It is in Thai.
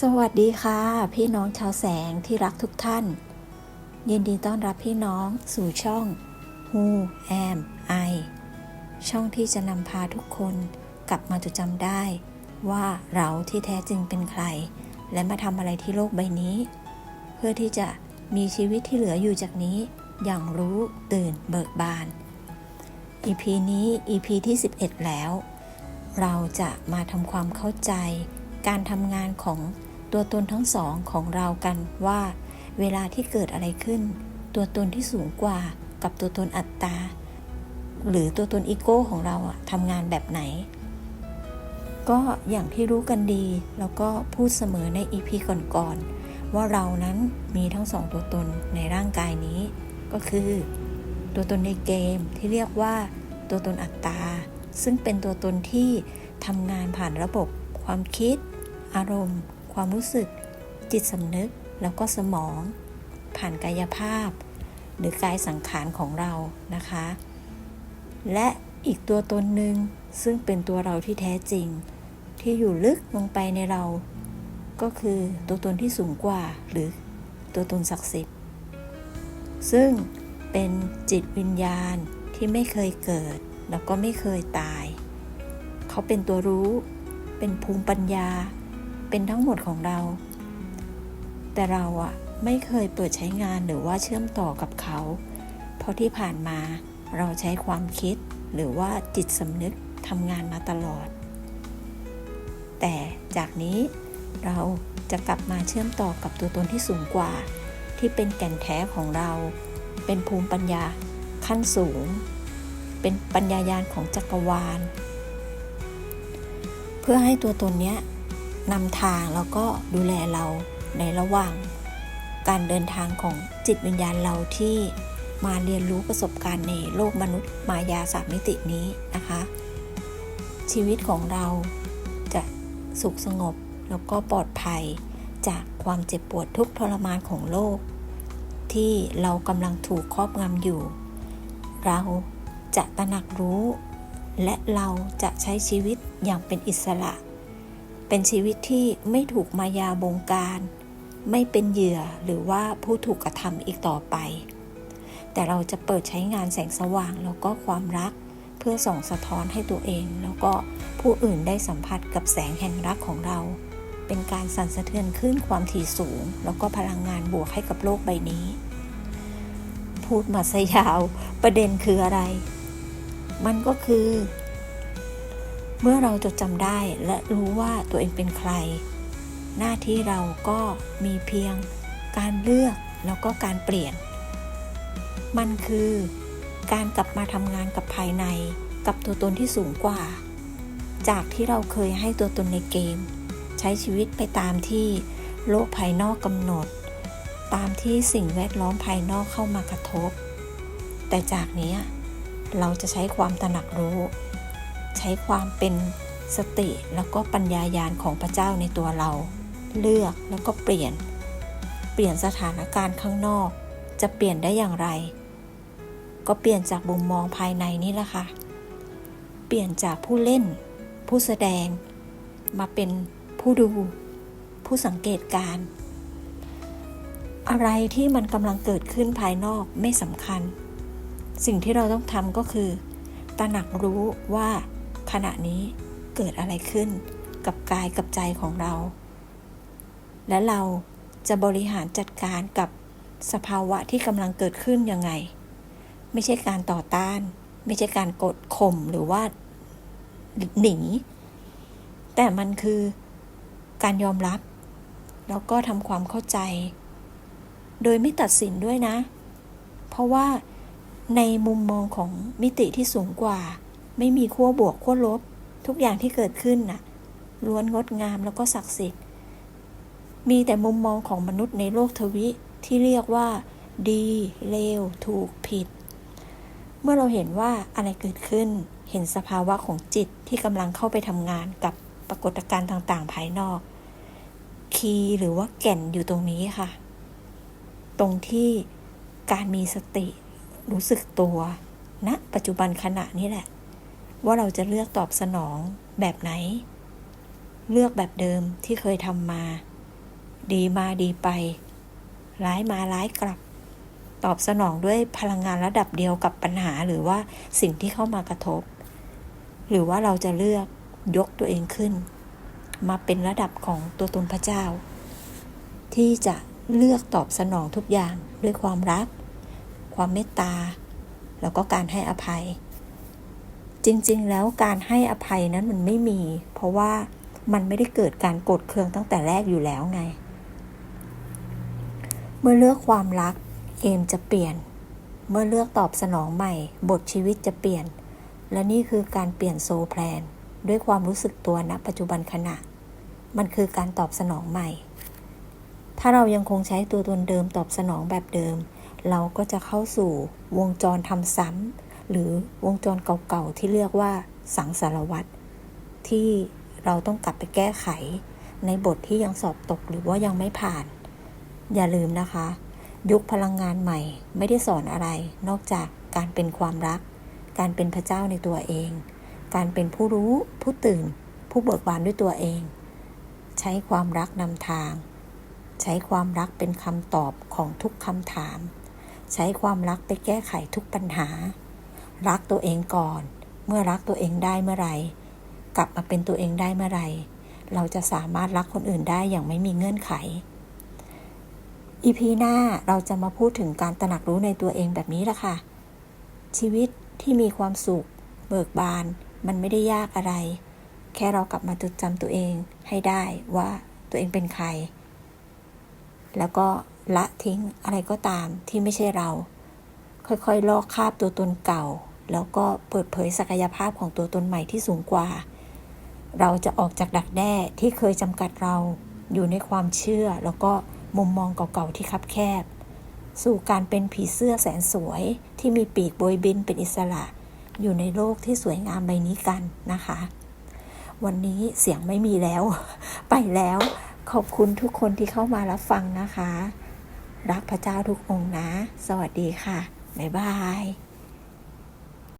สวัสดีค่ะ พี่น้องชาวแสงที่รักทุกท่าน ยินดีต้อนรับพี่น้องสู่ช่อง Who Am I ช่องที่จะนำพาทุกคนกลับมาจดจำได้ว่าเราที่แท้จริงเป็นใคร และมาทำอะไรที่โลกใบนี้ เพื่อที่จะมีชีวิตที่เหลืออยู่จากนี้ อย่างรู้ตื่นเบิกบาน EP นี้ EP ที่ 11 แล้ว เราจะมาทำความเข้าใจ การทำงานของตัวตนทั้งสองของเรากันว่า เวลาที่เกิดอะไรขึ้น ตัวตนที่สูงกว่ากับตัวตนอัตตา หรือตัวตนอีโก้ของเราทำงานแบบไหน ก็อย่างที่รู้กันดี แล้วก็พูดเสมอใน EP ก่อนๆว่าเรานั้นมีทั้งสองตัวตนในร่างกายนี้ ก็คือ ตัวตนในเกมที่เรียกว่าตัวตนอัตตา ซึ่งเป็นตัวตนที่ทำงานผ่านระบบความคิด อารมณ์ ความรู้สึก จิตสำนึกแล้วก็สมอง ผ่านกายภาพ หรือกายสังขารของเรานะคะ และอีกตัวตนหนึ่งซึ่งเป็นตัวเราที่แท้จริง ที่อยู่ลึกลงไปในเรา ก็คือตัวตนที่สูงกว่า หรือตัวตนศักดิ์สิทธิ์ ซึ่งเป็นจิตวิญญาณที่ไม่เคยเกิด แล้วก็ไม่เคยตาย เขาเป็นตัวรู้ เป็นภูมิปัญญา เป็นทั้งหมดของเรา แต่เราอะไม่เคยเปิดใช้งานหรือว่าเชื่อมต่อกับเขา เพราะที่ผ่านมาเราใช้ความคิดหรือว่าจิตสำนึกทำงานมาตลอด แต่จากนี้เราจะกลับมาเชื่อมต่อกับตัวตนที่สูงกว่า ที่เป็นแก่นแท้ของเรา เป็นภูมิปัญญาขั้นสูง เป็นปัญญายาณของจักรวาล เพื่อให้ตัวตนเนี้ย นำทางแล้วก็ดูแลเราในระหว่างการเดินทางของจิตวิญญาณเราที่มาเรียนรู้ประสบการณ์ในโลกมนุษย์มายาสามมิตินี้นะคะ ชีวิตของเราจะสุขสงบแล้วก็ปลอดภัยจากความเจ็บปวดทุกทรมานของโลก ที่เรากำลังถูกครอบงำอยู่ เราจะตระหนักรู้ และเราจะใช้ชีวิตอย่างเป็นอิสระ เป็นชีวิตที่ไม่ถูกมายาบงการ ไม่เป็นเหยื่อหรือว่าผู้ถูกกระทำอีกต่อไป แต่เราจะเปิดใช้งานแสงสว่างแล้วก็ความรัก เพื่อส่องสะท้อนให้ตัวเอง แล้วก็ผู้อื่นได้สัมผัสกับแสงแห่งรักของเรา เป็นการสั่นสะเทือนขึ้นความถี่สูง แล้วก็พลังงานบวกให้กับโลกใบนี้ พูดมาซะยาวประเด็นคืออะไร มันก็คือ เมื่อเราจดจำได้และรู้ว่าตัวเองเป็นใคร หน้าที่เราก็มีเพียงการเลือกแล้วก็การเปลี่ยน มันคือการกลับมาทำงานกับภายในกับตัวตนที่สูงกว่า จากที่เราเคยให้ตัวตนในเกม ใช้ชีวิตไปตามที่โลกภายนอกกำหนด ตามที่สิ่งแวดล้อมภายนอกเข้ามากระทบ แต่จากนี้เราจะใช้ความตระหนักรู้ ช้ความเป็นสติแล้วก็ปัญญายาณของพระเจ้าในตัวเรา เลือกแล้วก็เปลี่ยน เปลี่ยนสถานการณ์ข้างนอก จะเปลี่ยนได้อย่างไร ก็เปลี่ยนจากมุมมองภายในนี่แหละค่ะ เปลี่ยนจากผู้เล่น ผู้แสดง มาเป็นผู้ดู ผู้สังเกตการ อะไรที่มันกำลังเกิดขึ้นภายนอกไม่สำคัญ สิ่งที่เราต้องทำก็คือตระหนักรู้ว่า ขณะนี้เกิดอะไรขึ้นกับกายกับใจของเรา และเราจะบริหารจัดการกับสภาวะที่กำลังเกิดขึ้นยังไง ไม่ใช่การต่อต้าน ไม่ใช่การกดข่มหรือว่าหนีแต่มันคือการยอมรับ แล้วก็ทำความเข้าใจ โดยไม่ตัดสินด้วยนะ เพราะว่าในมุมมองของมิติที่สูงกว่า ไม่มีขั้วบวกขั้วลบ ทุกอย่างที่เกิดขึ้นน่ะล้วนงดงามแล้วก็ศักดิ์สิทธิ์ มีแต่มุมมองของมนุษย์ในโลกทวิที่เรียกว่า ดี เลว ถูกผิด เมื่อเราเห็นว่าอะไรเกิดขึ้น เห็นสภาวะของจิตที่กำลังเข้าไปทำงานกับปรากฏการณ์ต่างๆ ภายนอก คีย์หรือว่าแก่นอยู่ตรงนี้ค่ะ ตรงที่การมีสติ รู้สึกตัวณนะปัจจุบันขณะนี้แหละ ว่าเราจะเลือกตอบสนองแบบไหน เลือกแบบเดิมที่เคยทำมา ดีมาดีไป ร้ายมาร้ายกลับ ตอบสนองด้วยพลังงานระดับเดียวกับปัญหาหรือว่าสิ่งที่เข้ามากระทบ หรือว่าเราจะเลือกยกตัวเองขึ้น มาเป็นระดับของตัวตนพระเจ้า ที่จะเลือกตอบสนองทุกอย่างด้วยความรัก ความเมตตา แล้วก็การให้อภัย จริงๆ แล้วการให้อภัยนั้นมันไม่มี เพราะว่ามันไม่ได้เกิดการกรธเคืองตั้งแต่แรกอยู่แล้วไง เมื่อเลือกความรักเกมจะเปลี่ยน เมื่อเลือกตอบสนองใหม่ บทชีวิตจะเปลี่ยน และนี่คือการเปลี่ยนโซแพลน ด้วยความรู้สึกตัวณปัจจุบันขณะ มันคือการตอบสนองใหม่ ถ้าเรายังคงใช้ตัวตนเดิมตอบสนองแบบเดิม เราก็จะเข้าสู่วงจรทำซ้ำ หรือวงจรเก่าๆที่เรียกว่าสังสารวัตรที่เราต้องกลับไปแก้ไข ในบทที่ยังสอบตกหรือว่ายังไม่ผ่าน อย่าลืมนะคะ ยุคพลังงานใหม่ไม่ได้สอนอะไร นอกจากการเป็นความรัก การเป็นพระเจ้าในตัวเอง การเป็นผู้รู้ผู้ตื่น ผู้เบิกบานด้วยตัวเอง ใช้ความรักนำทาง ใช้ความรักเป็นคำตอบของทุกคำถาม ใช้ความรักไปแก้ไขทุกปัญหา รักตัวเองก่อน เมื่อรักตัวเองได้เมื่อไหร่กลับมาเป็นตัวเองได้เมื่อไหร่เราจะสามารถรักคนอื่นได้อย่างไม่มีเงื่อนไข อีพีหน้าเราจะมาพูดถึงการตระหนักรู้ในตัวเองแบบนี้ละค่ะ ชีวิตที่มีความสุข เบิกบาน มันไม่ได้ยากอะไร แค่เรากลับมาจดจำตัวเองให้ได้ว่าตัวเองเป็นใคร แล้วก็ละทิ้งอะไรก็ตามที่ไม่ใช่เรา ค่อยๆ ลอกคาบตัวตนเก่า แล้วก็เปิดเผยศักยภาพของตัวตนใหม่ที่สูงกว่า เราจะออกจากดักแด้ที่เคยจำกัดเราอยู่ในความเชื่อแล้วก็มุมมองเก่าๆที่คับแคบ สู่การเป็นผีเสื้อแสนสวยที่มีปีกโบยบินเป็นอิสระ อยู่ในโลกที่สวยงามใบนี้กันนะคะ วันนี้เสียงไม่มีแล้ว ไปแล้วขอบคุณทุกคนที่เข้ามารับฟังนะคะ รักพระเจ้าทุกองค์นะ สวัสดีค่ะ บ๊ายบาย